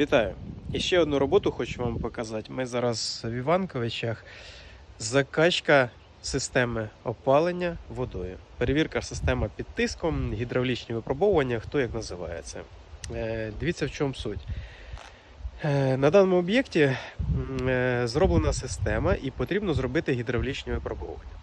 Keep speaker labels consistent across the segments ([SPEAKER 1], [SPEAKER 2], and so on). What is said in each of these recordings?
[SPEAKER 1] Вітаю! І ще одну роботу хочу вам показати. Ми зараз в Іванковичах. Закачка системи опалення водою. Перевірка системи під тиском, гідравлічні випробовування, хто як називає це. Е, Дивіться, в чому суть. Е, На даному об'єкті е, зроблена система і потрібно зробити гідравлічні випробовування.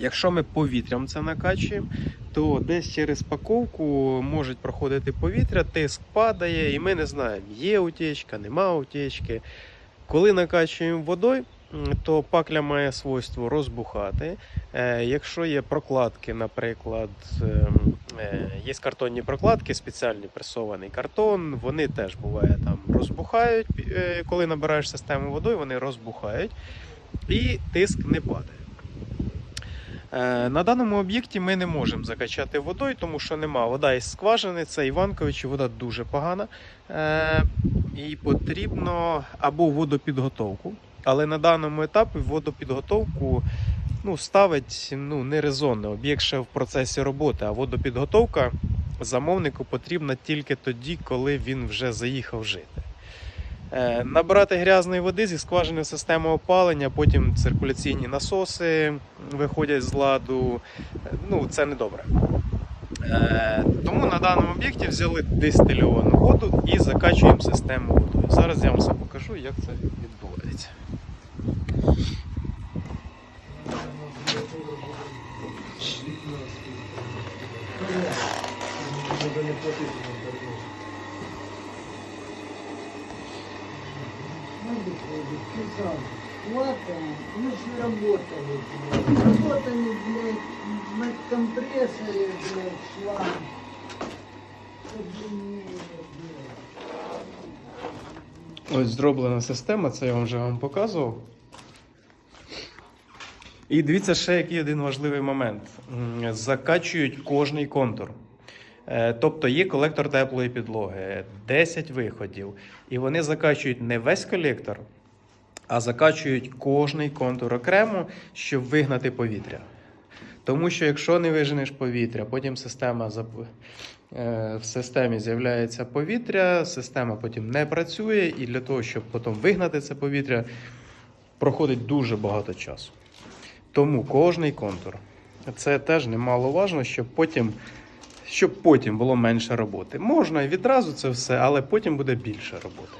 [SPEAKER 1] Якщо ми повітрям це накачуємо, то десь через паковку може проходити повітря, тиск падає, і ми не знаємо, є утечка, нема утечки. Коли накачуємо водою, то пакля має свойство розбухати. Е, Якщо є прокладки, наприклад, ем, е, є картонні прокладки, спеціальний пресований картон, вони теж буває там розбухають. е, Коли набираєш систему водою, вони розбухають і тиск не падає. Е, На даному об'єкті ми не можемо закачати водою, тому що нема вода із скважини, це Іванковичі, вода дуже погана. Е, І потрібно або водопідготовку. Але на даному етапі водопідготовку ну, ставить ну, нерезонно. Об'єкт ще в процесі роботи, а водопідготовка замовнику потрібна тільки тоді, коли він вже заїхав жити. Е, Набирати грязної води зі скважини в систему опалення, потім циркуляційні насоси виходять з ладу. Е, Ну, це не добре. Е, Тому на даному об'єкті взяли дистильовану воду і закачуємо систему водою. Зараз я вам все покажу, як це відбувається.
[SPEAKER 2] Хватаем, мы же работали, блядь. Работали, блядь, на компрессоре, блядь, шланг.
[SPEAKER 1] Ось зроблена система, це я вам вже вам показував. І дивіться ще який один важливий момент. Закачують кожний контур. Е, Тобто є колектор теплої підлоги, 10 виходів. І вони закачують не весь колектор, а закачують кожний контур окремо, щоб вигнати повітря. Тому що якщо не виженеш повітря, потім система е, в системі з'являється повітря, система потім не працює, і для того, щоб потім вигнати це повітря, проходить дуже багато часу. Тому кожний контур. Це теж немаловажно, щоб потім, щоб потім було менше роботи. Можна відразу це все, але потім буде більше роботи.